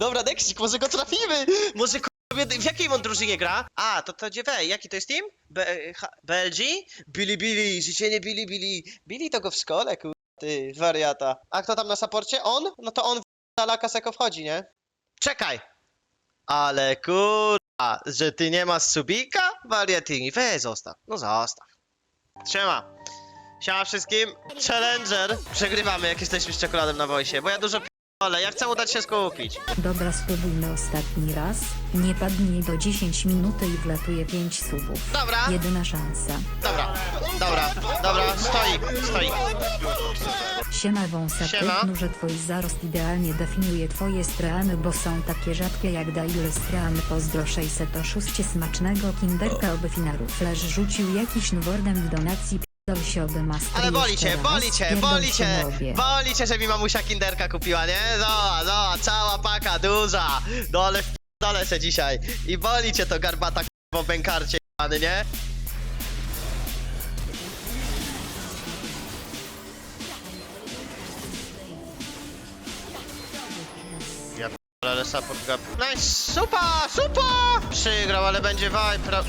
Dobra, Nexik, może go trafimy! Może k***a, w jakiej on drużynie gra? A, to to dziewe, jaki to jest team? B H BLG? Billy Billy, życzenie Billy Billy. Billy to go w szkole, kur... ty, wariata. A kto tam na saporcie? On? No to on w Laka Seko wchodzi, nie? Czekaj! Ale kurwa, że ty nie masz subika? Wariatini, weź zostaw. No zostaw. Trzyma. Siema wszystkim. Challenger. Przegrywamy, jak jesteśmy z czekoladem na wojsie, bo ja dużo ale ja chcę udać się skupić. Dobra, spróbujmy ostatni raz. Nie padnij do 10 minut i wlatuje 5 subów. Dobra, Jedyna szansa. dobra, dobra, dobra, stoi, stoi. Siema wąsa, Siema. że twój zarost idealnie definiuje twoje strany, bo są takie rzadkie jak daile strany. Pozdro 606 smacznego kinderka oby finaru. Flash rzucił jakiś nowordem w donacji Ale boli cię, boli cię, boli cię, boli cię, że mi mamusia kinderka kupiła, nie? No, no, cała paka, duża. No ale w dole se dzisiaj. I boli cię to garbata w bękarcie, jebany, nie? Ja p- ale support gap. Nice, super, super! Przygrał, ale będzie vibe. Pra...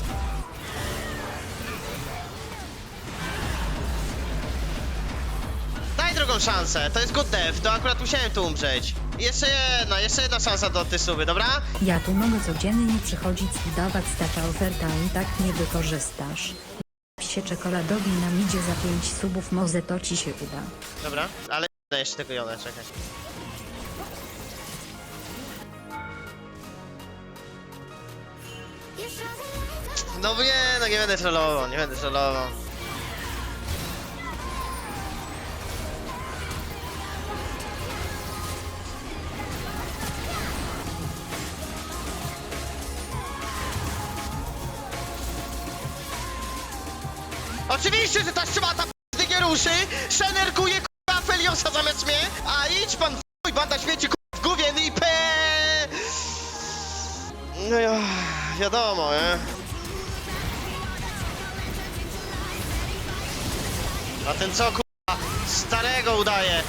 drugą szansę, to jest good death, to akurat musiałem tu umrzeć. Jeszcze jedna, jeszcze jedna szansa do tej suby, dobra? Ja tu mogę codziennie przychodzić i dawać taka oferta i tak nie wykorzystasz. się czekoladowi na midzie za 5 subów, może to ci się uda. Dobra, ale nie jeszcze tego Jona, czekaj. No nie, no nie będę trollował, nie będę trollował. Oczywiście, że ta szmata p***y nie ruszy! Szenerkuje k***a Feliosa zamiast mnie! A idź pan f***, banda śmieci k***a w głowie, no i. No ja, wiadomo, nie? A ten co k***a? Starego udaje!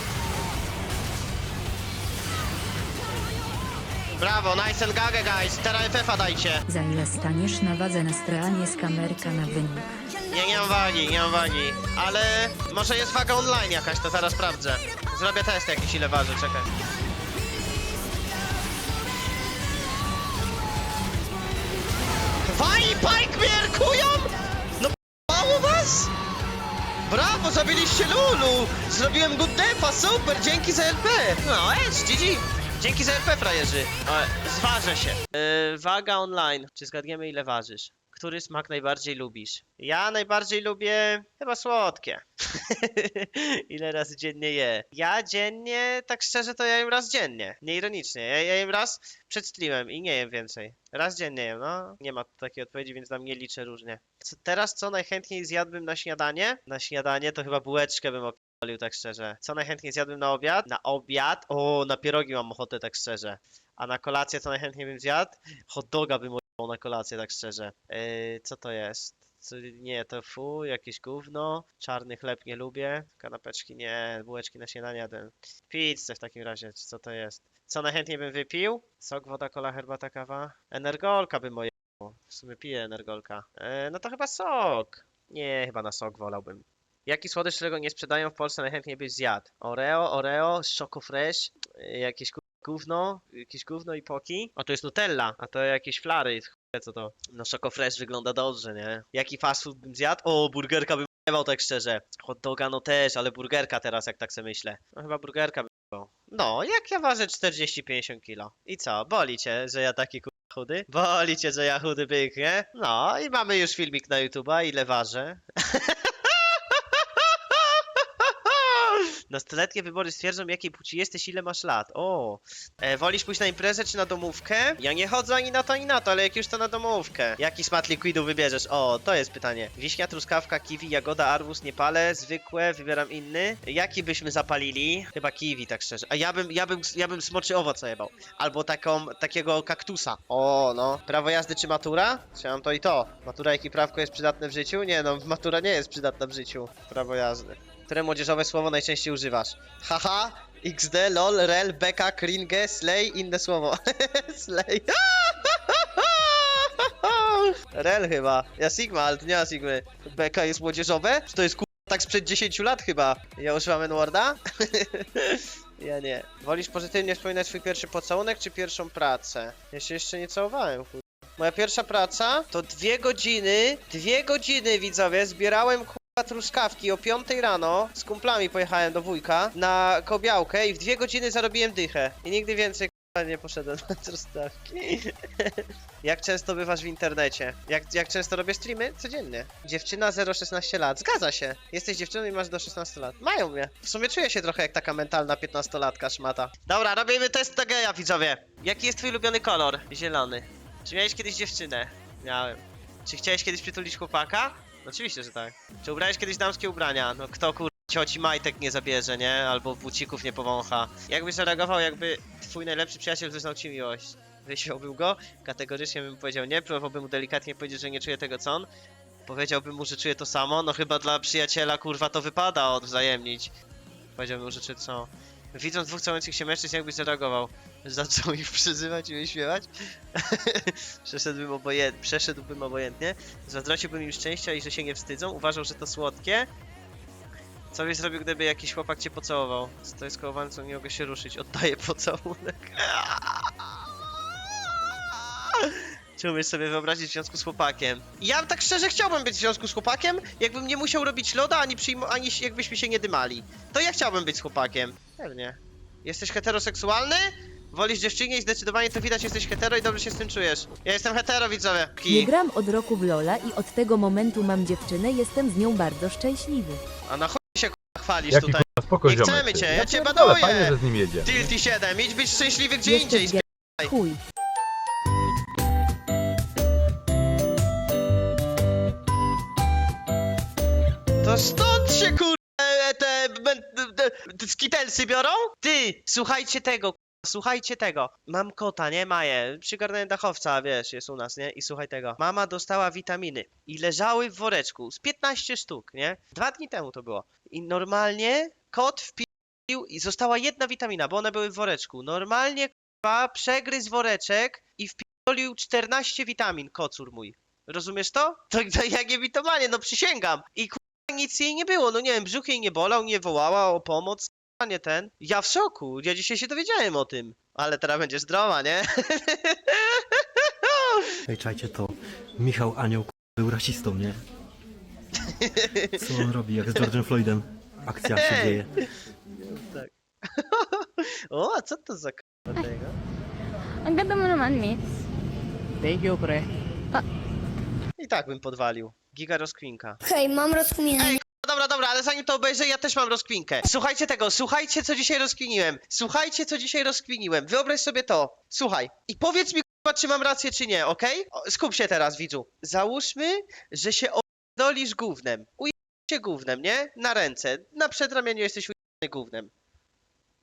Brawo, nice and gage guys, teraz FF-a dajcie! Za ile staniesz na wadze na stronie z kamerka na wynik? Nie, nie mam wagi, nie mam wagi. Ale może jest waga online jakaś, to zaraz sprawdzę. Zrobię test jakiś ile waży, czekaj. Waj Pike mierkują! No mało was? Brawo, zabiliście Lulu! Zrobiłem good defa, super, dzięki za LP! No, jest, GG! Dzięki za LP, frajerzy! Zważę się. Yy, waga online. Czy zgadniemy ile ważysz? Który smak najbardziej lubisz? Ja najbardziej lubię chyba słodkie. ile razy dziennie je? Ja dziennie, tak szczerze, to ja jem raz dziennie. Nieironicznie. Ja, ja jem raz przed streamem i nie jem więcej. Raz dziennie jem, no. Nie ma takiej odpowiedzi, więc tam nie liczę różnie. Co, teraz co najchętniej zjadłbym na śniadanie? Na śniadanie to chyba bułeczkę bym opierdolił, tak szczerze. Co najchętniej zjadłbym na obiad? Na obiad? O, na pierogi mam ochotę, tak szczerze. A na kolację co najchętniej bym zjadł? Hot doga bym na kolację, tak szczerze. Yy, co to jest? Nie, to fu, jakieś gówno. Czarny chleb nie lubię. Kanapeczki nie, bułeczki na śniadanie jadłem. Pizzę w takim razie, co to jest? Co najchętniej bym wypił? Sok, woda, kola, herbata, kawa? Energolka bym ojebał. W sumie piję energolka. E, no to chyba sok. Nie, chyba na sok wolałbym. Jaki słodycz, którego nie sprzedają w Polsce najchętniej byś zjadł? Oreo, Oreo, Choco Fresh, y, jakieś gówno, jakieś gówno i poki. A to jest Nutella, a to jakieś flary. Chuj, Co to? No Choco Fresh wygląda dobrze, nie? Jaki fast food bym zjadł? O, burgerka bym jebał tak szczerze. Hot doga no też, ale burgerka teraz jak tak sobie myślę. No chyba burgerka bym jebał. No, jak ja ważę 40-50 kilo. I co, boli cię, że ja taki ku... chudy? Boli cię, że ja chudy byk, nie? No i mamy już filmik na YouTube'a, ile ważę. Nastoletnie wybory stwierdzą, jakiej płci jesteś, ile masz lat. O, e, wolisz pójść na imprezę czy na domówkę? Ja nie chodzę ani na to, ani na to, ale jak już to na domówkę. Jaki smat likwidu wybierzesz? O, to jest pytanie. Wiśnia, truskawka, kiwi, jagoda, arbuz, niepale, zwykłe, wybieram inny. Jaki byśmy zapalili? Chyba kiwi, tak szczerze. A ja bym, ja bym, ja bym smoczy owoc najebał. Albo taką, takiego kaktusa. O, no. Prawo jazdy czy matura? Chciałem to i to. Matura, jak i prawko jest przydatne w życiu? Nie no, matura nie jest przydatna w życiu. Prawo jazdy. Które młodzieżowe słowo najczęściej używasz? Haha, XD, lol, rel, beka, cringe, slay, inne słowo. slay. Rel chyba. Ja Sigma, ale to nie ma Sigmy. Beka jest młodzieżowe? Czy to jest ku... tak sprzed 10 lat chyba? Ja używam N-worda? ja nie. Wolisz pozytywnie wspominać swój pierwszy pocałunek, czy pierwszą pracę? Ja się jeszcze nie całowałem. Moja pierwsza praca to dwie godziny, dwie godziny widzowie, zbierałem kurwa truskawki o 5 rano, z kumplami pojechałem do wujka na kobiałkę i w dwie godziny zarobiłem dychę. I nigdy więcej kurwa nie poszedłem na truskawki. jak często bywasz w internecie? Jak, jak często robię streamy? Codziennie. Dziewczyna 0-16 lat. Zgadza się. Jesteś dziewczyną i masz do 16 lat. Mają mnie. W sumie czuję się trochę jak taka mentalna 15-latka szmata. Dobra, robimy test na geja, widzowie. Jaki jest twój ulubiony kolor? Zielony. Czy miałeś kiedyś dziewczynę? Miałem. Czy chciałeś kiedyś przytulić chłopaka? Oczywiście, że tak. Czy ubrałeś kiedyś damskie ubrania? No kto kur... cioci majtek nie zabierze, nie? Albo bucików nie powącha. Jakbyś zareagował, jakby twój najlepszy przyjaciel wyznał ci miłość? Wyśmiałbym go? Kategorycznie bym powiedział nie, próbowałbym mu delikatnie powiedzieć, że nie czuje tego co on. Powiedziałbym mu, że czuje to samo, no chyba dla przyjaciela kurwa to wypada odwzajemnić. Powiedziałbym mu, że czuje to samo. Widząc dwóch całujących się mężczyzn, jakbyś zareagował? Zaczął ich przyzywać i wyśmiewać? Przeszedłbym, oboje... Przeszedłbym obojętnie. Zazdrościłbym im szczęścia i że się nie wstydzą. Uważał, że to słodkie. Co byś zrobił, gdyby jakiś chłopak cię pocałował? To jest kołowany, co nie mogę się ruszyć. Oddaję pocałunek. Czy umiesz sobie wyobrazić w związku z chłopakiem? Ja tak szczerze chciałbym być w związku z chłopakiem, jakbym nie musiał robić loda, ani, przyjmo- ani jakbyśmy się nie dymali. To ja chciałbym być z chłopakiem. Pewnie. Jesteś heteroseksualny? Wolisz dziewczynie i zdecydowanie to widać, jesteś hetero i dobrze się z tym czujesz. Ja jestem hetero, widzowie. Nie Ki. gram od roku w Lola i od tego momentu mam dziewczynę, jestem z nią bardzo szczęśliwy. A na chuj się k***a, chwalisz Jaki tutaj. spoko Nie ziomek, chcemy ty. cię, ja cię pierdolę, baduję. Fajnie, że z nim jedzie. Tilty 7, idź być szczęśliwy gdzie indziej. Spi- chuj. To stąd się kur... te, ben- te, te skitelsy biorą? Ty, słuchajcie tego, słuchajcie tego. Mam kota, nie Maję. Przygarnąłem dachowca, wiesz, jest u nas, nie? I słuchaj tego. Mama dostała witaminy i leżały w woreczku z 15 sztuk, nie? Dwa dni temu to było. I normalnie kot wpił i została jedna witamina, bo one były w woreczku. Normalnie k***a, przegryzł woreczek i wpiolił 14 witamin, kocur mój. Rozumiesz to? To, jak nie witamanie, no przysięgam. I nic jej nie było, no nie wiem, brzuch jej nie bolał, nie wołała o pomoc, a nie ten. Ja w szoku, ja dzisiaj się dowiedziałem o tym. Ale teraz będzie zdrowa, nie? Ej, czajcie to. Michał Anioł k- był rasistą, nie? Co on robi, jak z George'em Floydem? Akcja się Ej! dzieje. tak. o, a co to za k***a tego? Ang ganda mo naman, miss. Thank you, pre. I tak bym podwalił. Giga rozkwinka. Hej, mam rozkminę. Ej, Dobra, dobra, ale zanim to obejrzę, ja też mam rozkwinkę. Słuchajcie tego, słuchajcie co dzisiaj rozkwiniłem. Słuchajcie co dzisiaj rozkwiniłem. Wyobraź sobie to. Słuchaj. I powiedz mi, k***a, czy mam rację, czy nie, okej? O, Skup się teraz, widzu. Załóżmy, że się dolisz gównem. Ujesz się gównem, nie? Na ręce. Na przedramieniu jesteś ujebany gównem.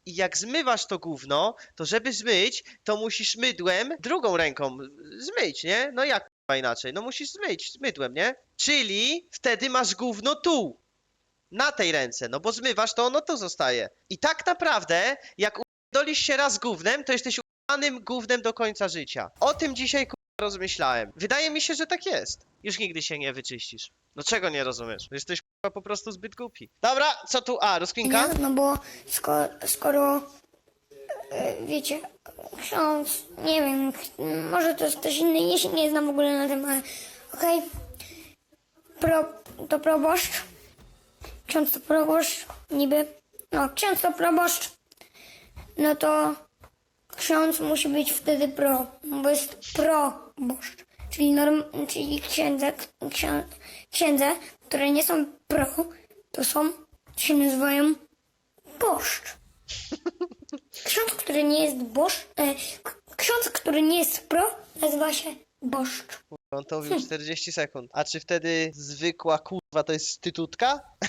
I jak zmywasz to gówno, to żeby zmyć, to musisz mydłem drugą ręką zmyć, nie? No jak inaczej? No musisz zmyć mydłem, nie? Czyli wtedy masz gówno tu. Na tej ręce, no bo zmywasz to, ono tu zostaje. I tak naprawdę, jak dolisz się raz gównem, to jesteś upanym gównem do końca życia. O tym dzisiaj rozmyślałem. Wydaje mi się, że tak jest. Już nigdy się nie wyczyścisz. No czego nie rozumiesz? Jesteś k***a, po prostu zbyt głupi. Dobra, co tu? A, rozkwinka? Nie? No bo skoro, skoro wiecie, ksiądz, nie wiem, może to jest ktoś inny, się nie znam w ogóle na tym, ale okej. Pro, to proboszcz. Ksiądz to proboszcz, niby. No, ksiądz to proboszcz. No to ksiądz musi być wtedy pro, bo jest proboszcz. Czyli, norm, czyli księdze, ksią, księdze, które nie są pro, to są, się nazywają boszcz. Ksiądz, który nie jest boszcz, e, ksiądz, który nie jest pro, nazywa się boszcz. On to mówił 40 sekund. A czy wtedy zwykła kurwa to jest stytutka?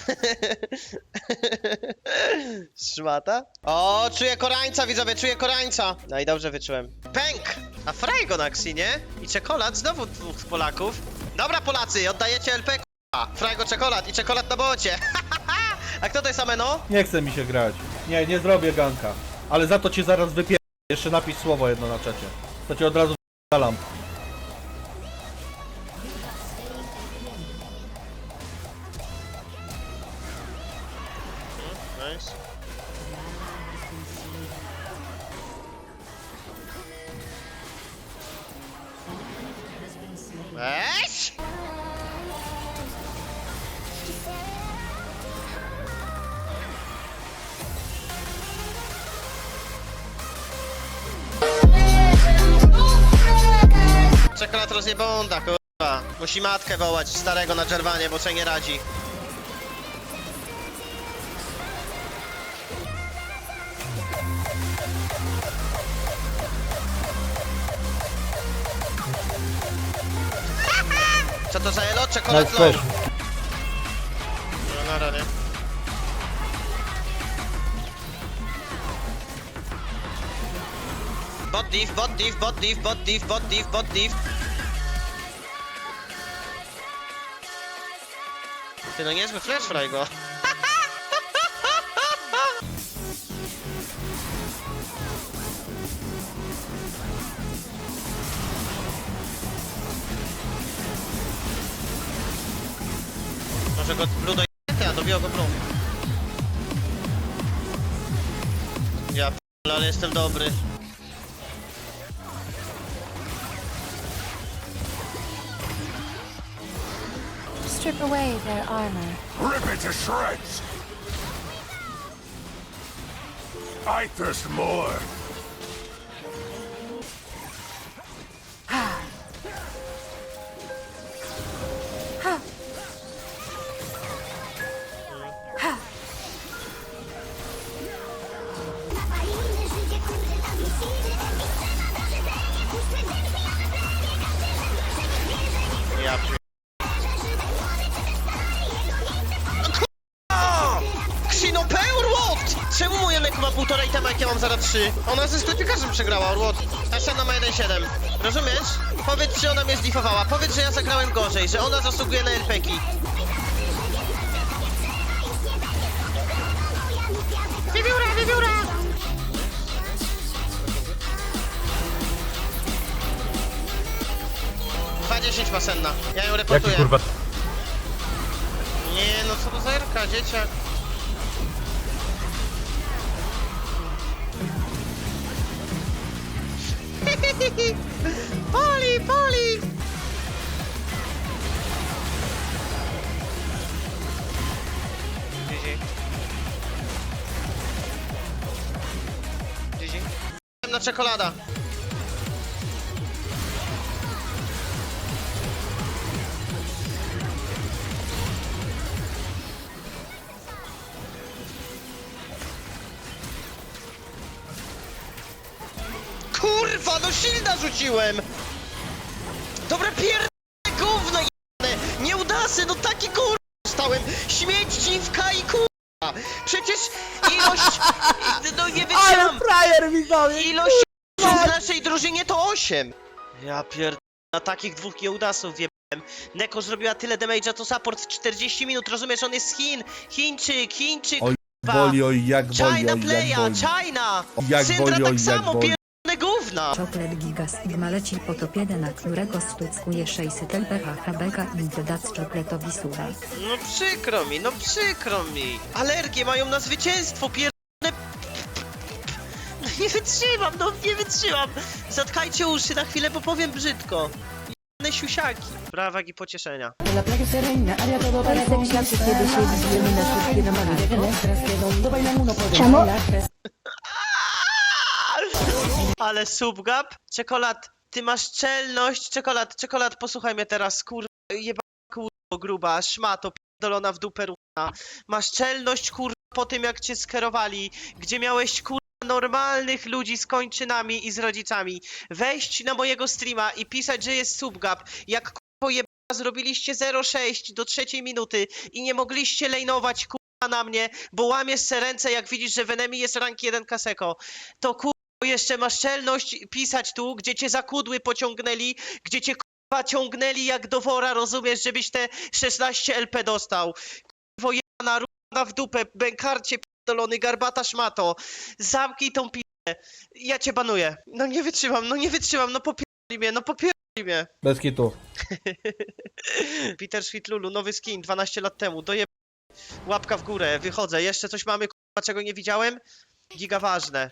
Szmata? O, czuję korańca, widzowie, czuję korańca. No i dobrze wyczułem. Pęk! A Frajgo na Xinie i czekolad, znowu dwóch Polaków. Dobra Polacy, oddajecie LP, kurwa. Frajgo czekolad i czekolad na bocie. A kto to jest Ameno? Nie chce mi się grać. Nie, nie zrobię ganka. Ale za to cię zaraz wypier... Jeszcze napisz słowo jedno na czacie. To cię od razu wypalam. Nice. Kurwa. Musi matkę wołać, starego na czerwanie, bo się nie radzi. Co to za elo? Na Czekolad też. No, nara, nie? Bot div, bot div, bot div, bot div, bot div, bot div. Ty no niezły flash fry go. Może go blue do jety, a dobiło go blue. Ja p***le, ale jestem dobry. Their armor. Rip it to shreds! I thirst more! 3. Ona ze sklepikarzem przegrała, Orłot. Tatiana ma 1-7. Rozumiesz? Powiedz, czy ona mnie zlifowała. Powiedz, że ja zagrałem gorzej, że ona zasługuje na LPK. Wiewióra, wiewióra! Dwa ma senna. Ja ją Jaki reportuję. kurwa... Nie no, co to za Jerka, dzieciak. poli, poli! GG. GG. Na czekolada. Rzuciłem! Dobra, pier... gówno jebane! Nieudasy, no taki kur... stałem! Śmieć, dziwka i kurwa! Przecież ilość... no nie wytrzymam! frajer widzowie! Ilość w naszej drużynie to 8! Ja pier... na takich dwóch nieudasów jebałem. Neko zrobiła tyle damage'a, to support w 40 minut, rozumiesz? On jest z Chin! Chińczyk, Chińczyk, Oj, kurwa! Boli, oj, jak boli, China oj, playa, jak boli. China! Jak Syndra boli, oj, tak jak samo, boli. Gówna! Czoklet Giga Sigma leci po topie na którego stuckuje 600 LPH HBK i dodać czokoletowi suwa. No przykro mi, no przykro mi. Alergie mają na zwycięstwo, pierdolone... No nie wytrzymam, no nie wytrzymam. Zatkajcie uszy na chwilę, bo powiem brzydko. Jebane siusiaki. Brawa i pocieszenia. Persek śladczy kiedy się widzimy na szybkie namawianko. Czemu? Ale subgap, czekolad, ty masz czelność, czekolad, czekolad, posłuchaj mnie teraz, kur... jeba kurwa gruba, szmato, pierdolona w dupę równa. Masz czelność, kur... po tym jak cię skerowali, gdzie miałeś, kur... normalnych ludzi z kończynami i z rodzicami, wejść na mojego streama i pisać, że jest subgap, jak kurwa jeba zrobiliście 0,6 do trzeciej minuty i nie mogliście lejnować, kurwa, na mnie, bo łamiesz se ręce, jak widzisz, że w enemy jest rank 1 kaseko, to kurwa jeszcze masz czelność pisać tu, gdzie cię za kudły pociągnęli, gdzie cię kurwa ciągnęli jak do wora, rozumiesz, żebyś te 16 LP dostał. Kurwo jebana na w dupę, bękarcie pierdolony, garbata szmato. Zamknij tą p***ę. Ja cię banuję. No nie wytrzymam, no nie wytrzymam, no popierdoli mnie, no popierdoli mnie. Bez kitu. Peter Sweetlulu, nowy skin, 12 lat temu, doje... Łapka w górę, wychodzę. Jeszcze coś mamy, k***a, czego nie widziałem? Giga ważne.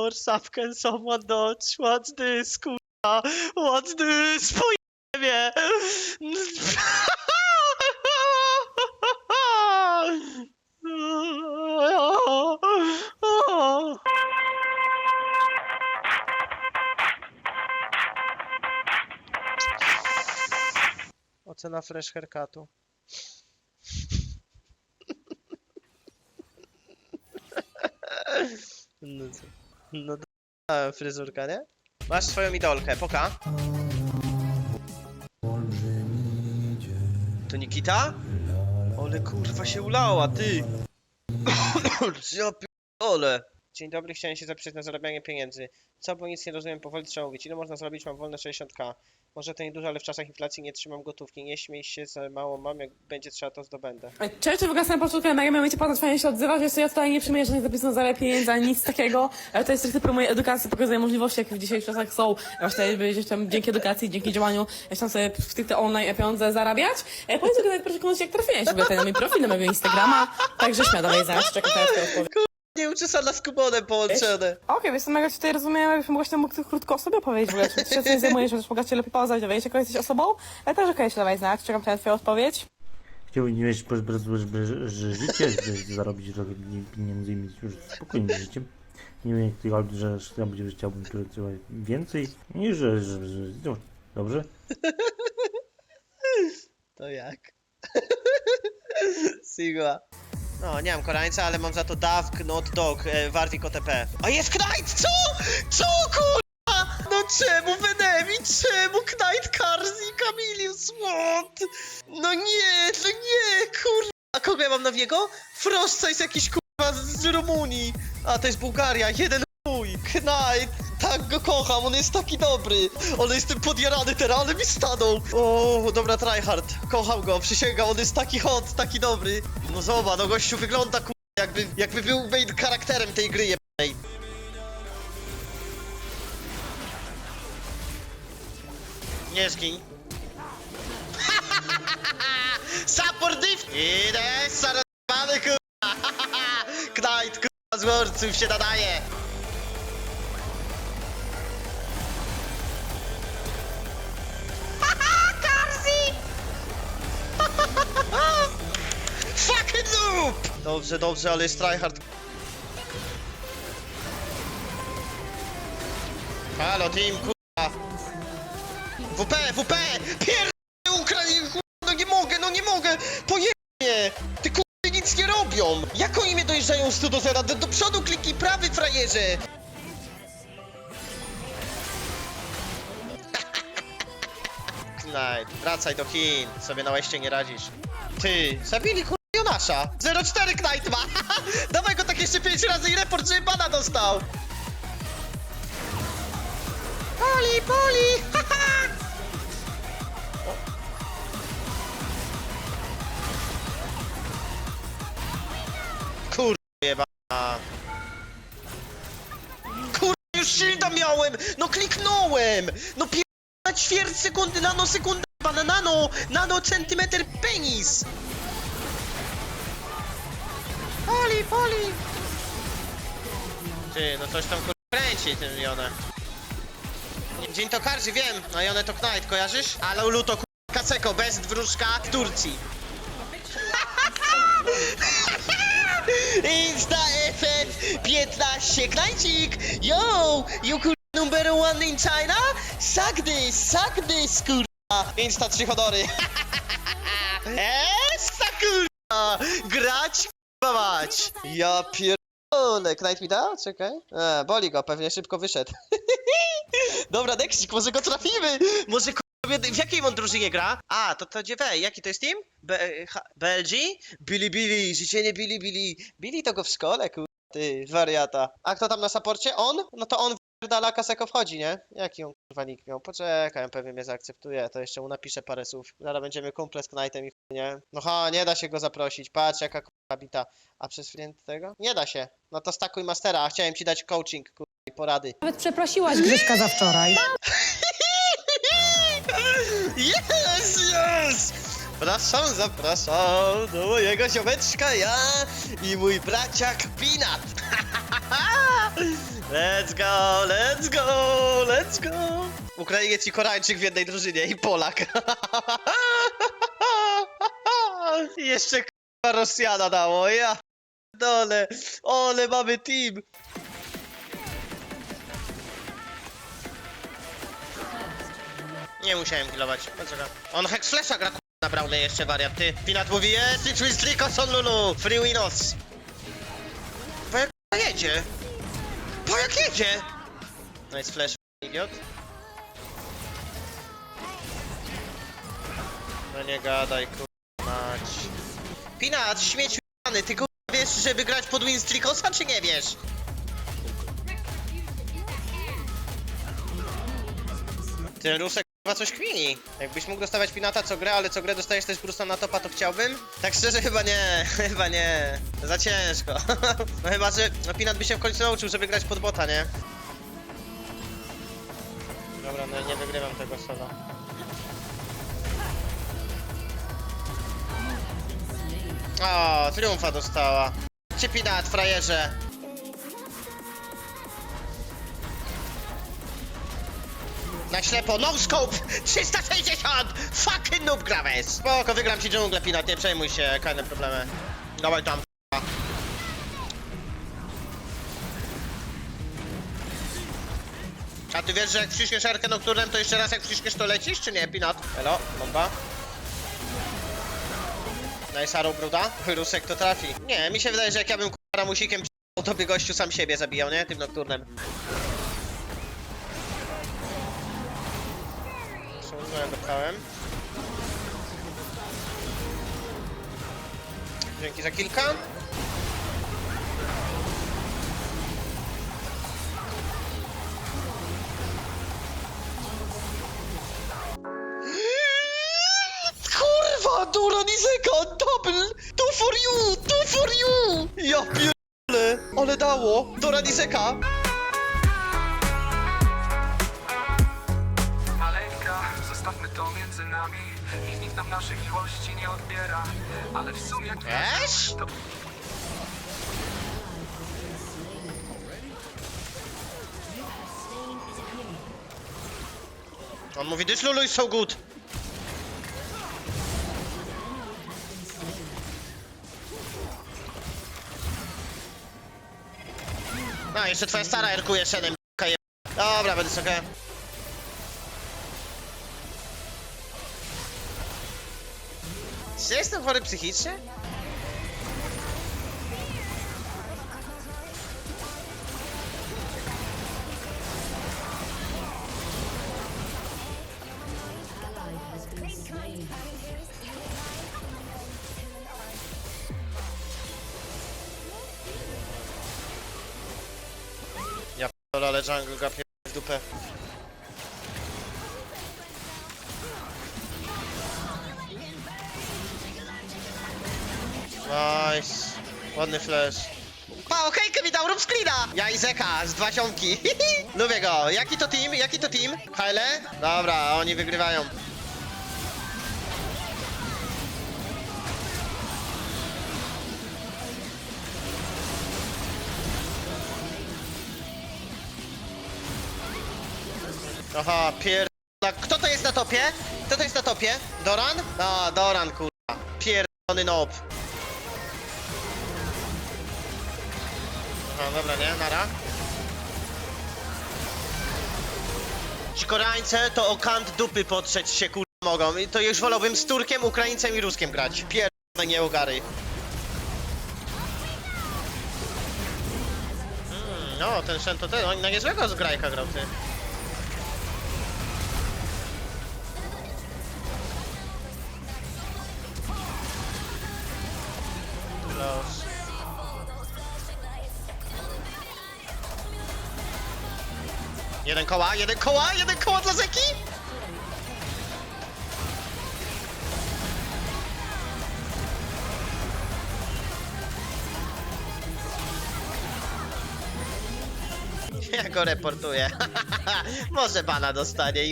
Our sub can someone dodge? What's this, kurwa? What's this? Pojebie! Ocena fresh haircutu. No co? No d- fryzurka, nie? Masz swoją idolkę, poka. To Nikita? Ole kurwa się ulała, ty! ja pierdolę! Dzień dobry, chciałem się zapisać na zarabianie pieniędzy. Co, bo nic nie rozumiem, powoli trzeba mówić. Ile można zrobić? Mam wolne 60k. Może to niedużo, ale w czasach inflacji nie trzymam gotówki. Nie śmiej się, za mało mam, jak będzie trzeba, to zdobędę. Cześć, w ogóle na początku ja miałem mieć ponad fajnie się odzywać, wiesz co, ja tutaj nie przyjmuję żadnych zapisów na zarabianie pieniędzy, ani nic takiego. Ale to jest stricte mojej edukacji, pokazuje możliwości, jakie w dzisiejszych czasach są. Właśnie gdzieś tam dzięki edukacji, dzięki działaniu, ja tam sobie stricte online pieniądze zarabiać. E, powiedz mi nawet proszę komuś, jak trafiłeś w ogóle ten na mój profil, na mojego Instagrama. Także śmiało, dawaj zaraz, czekam na. Nie uczesana z kubonem połączone. Okej, więc to mega tutaj rozumiem, jakbyś mogła się tam mógł krótko o sobie opowiedzieć w ogóle, czy ty się tym zajmujesz, żebyś mogła cię lepiej poznać, dowiedzieć, jaką jesteś osobą. Ale też okej, się dawaj znać, czekam na twoją odpowiedź. Chciałbym mieć bez, bez, że życie, że zarobić trochę pieniędzy i mieć już spokojne życie. Nie wiem, jak ty, ale że ja będzie chciałbym tu trochę więcej i że, że, że no, dobrze. To jak? Sigma. No, nie mam korańca, ale mam za to Dawk, Not Dog, e, Warwick OTP. A jest Knight! Co? Co, kurwa? No czemu Venemi? Czemu Knight, Karzi, Camilius, what? No nie, no nie, kurwa. A kogo ja mam na niego? Frostca jest jakiś kurwa z Rumunii. A, to jest Bułgaria, jeden chuj. Knight, tak go kocham, on jest taki dobry. On jest tym podjarany teraz, ale mi stanął. O, dobra, tryhard. Kocham go, przysięgam, on jest taki hot, taki dobry. No zobacz, no gościu wygląda kurwa, jakby, jakby był main charakterem tej gry jebanej. Nie zgin. Support div! Idę, zarazbany kurwa! Knight, z worców się nadaje! Dobrze, dobrze, ale jest tryhard. Halo, team, kurwa. WP, WP! Pierdolę Ukrainie, kurwa, no nie mogę, no nie mogę! Pojebie mnie! Ty kurwa nic nie robią! Jak oni mnie dojeżdżają z 100 do 0? Do, do przodu kliknij prawy, frajerze! Knight, wracaj do Chin, sobie na łeście nie radzisz. Ty, zabili kurwa Jonasza! 0,4 Knight ma! Dawaj go tak jeszcze 5 razy i report, żeby bana dostał! Poli, poli! Kurwa. Kurwa, już shielda miałem! No kliknąłem! No pier... na ćwierć sekundy, nanosekunda, na nano, nano centymetr penis! Poli, poli! Ty, no coś tam kurwa kręci ten Jone. Dzień to karży, wiem, a Jone to Knight, kojarzysz? Ale Luto kurwa Kaseko, bez wróżka w Turcji. Insta FF 15 Knajcik! Yo! You cool number one in China? Suck this, suck this kurwa! Insta 3 hodory. Essa kurwa! Grać mać! Ja pierdolę. Knight mi da? Czekaj. E, boli go, pewnie szybko wyszedł. Dobra, Nexik, może go trafimy! Może w jakiej on drużynie gra? A, to to GW, jaki to jest team? B, H, BLG? Billy Billy, życzenie Billy Billy. Billy to go w szkole, kurwa. Ty, wariata. A kto tam na saporcie? On? No to on wdala Kaseko wchodzi, nie? Jaki on kurwa nick miał? Poczekaj, pewnie mnie zaakceptuje, to jeszcze mu napiszę parę słów. Zaraz będziemy kumple z Knightem i chuj, nie? No ha, nie da się go zaprosić, patrz jaka kurwa bita. A przez friend tego? Nie da się. No to stakuj mastera, a chciałem ci dać coaching, kurwa, i porady. Nawet przeprosiłaś Grzyszka za wczoraj. Yes, yes! Zapraszam, zapraszam do mojego ziomeczka, ja i mój braciak Pinat. Let's go, let's go, let's go. Ukrainiec i Koreańczyk w jednej drużynie i Polak. I Jeszcze k***a Rosjana dało, ja dole. Ole, mamy team. Nie musiałem kilować. On Hex Flasha gra k***a, Brawley jeszcze wariat, ty. Pinat mówi, jest i twist son Lulu. Free winos. Po jak jedzie? Po jak jedzie? Nice flash, idiot. No nie gadaj, kurwa mać. Pinat, śmieć jany, ty kurwa wiesz, żeby grać pod win Strikosa, czy nie wiesz? Ten Rusek chyba coś kmini. Jakbyś mógł dostawać Pinata co grę, ale co grę dostajesz też Brusa na topa, to chciałbym? Tak szczerze chyba nie, chyba nie. Za ciężko. No chyba, że no, Pinat by się w końcu nauczył, żeby grać pod bota, nie? Dobra, no nie wygrywam tego solo. O, triumfa dostała. Cię Pinat, frajerze. Na ślepo, no scope! 360! Fucking noob graves! Spoko, wygram ci dżunglę, Pinat, nie przejmuj się, kolejne problemy. Dawaj tam. A ty wiesz, że jak wciśniesz arkę nocturnem, to jeszcze raz jak wciśniesz to lecisz, czy nie, Pinat? Elo, bomba. Nice arrow bruda. Rusek to trafi. Nie, mi się wydaje, że jak ja bym k***a ramusikiem p***ał, to by gościu sam siebie zabijał, nie? Tym nocturnem. Przełożyłem, dopchałem. Dzięki za kilka. Kurwa, Duran i Zeka, double! Two for you, two for you! Ja pierdolę, ale dało! Duran i Zeka! Nami. Nikt, nikt nam miłości nie odbiera. Ale w sumie... Wiesz? To On mówi, this Lulu is so good. No, jeszcze twoja stara erkuje Shenem, k***a je... Dobra, będę sobie... Czy jestem chory psychicznie? Ja p***dolę, jungle gapie w dupę. Ładny flash. Pa, okejkę mi dał, rób screena! Ja i Zeka z dwa ziomki. Lubię go. Jaki to team? Jaki to team? Hale? Dobra, oni wygrywają. Aha, pier... Kto to jest na topie? Kto to jest na topie? Doran? A, Doran, kurwa. Pierdolony nob. Aha, dobra, nie? Nara. Ci Koreańce to o kant dupy potrzeć się kurwa mogą. I to już wolałbym z Turkiem, Ukraińcem i Ruskiem grać. Pierdolone nieugary. Mm, no, ten Shen to ten, on na niezłego z Grajka grał, ty. Los. Jeden koła, jeden koła, jeden koła dla Zeki! Ja go reportuję. Może bana dostanie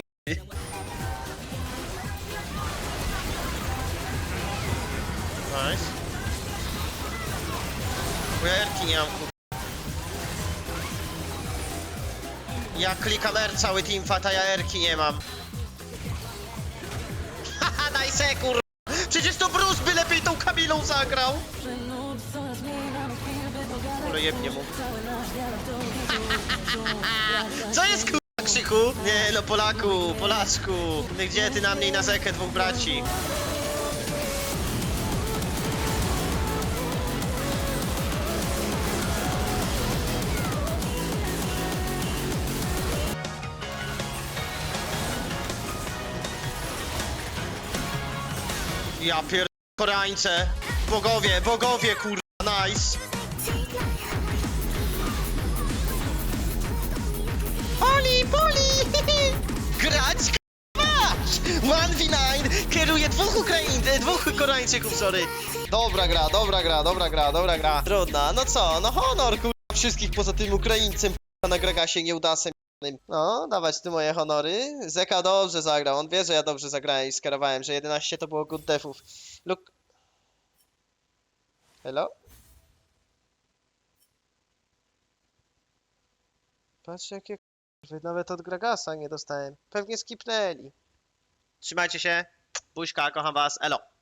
Ja klikam R cały teamfat, a ja erki nie mam. Haha, se kur... Przecież to Bruce by lepiej tą Kamilą zagrał! Ale jebnie mu. Co jest kurwa krzyku? Nie no Polaku, Polaczku. Gdzie ty na mnie i na Zekę dwóch braci? Ja pier... Koreańce. Bogowie, bogowie kurwa, nice. Poli, poli! Grać, k***ać! 1v9 kieruje dwóch Ukraiń, dwóch Koreańczyków, sorry. Dobra gra, dobra gra, dobra gra, dobra gra. Trudna, no co, no honor, kurwa, wszystkich poza tym Ukraińcem, kurwa, na Gragasie nieudasem. No, dawać tu moje honory. Zeka dobrze zagrał, on wie, że ja dobrze zagrałem i skierowałem, że 11 to było good defów. Look... Hello? Patrz jakie Nawet od Gragasa nie dostałem. Pewnie skipnęli. Trzymajcie się. Buźka, kocham was. Elo.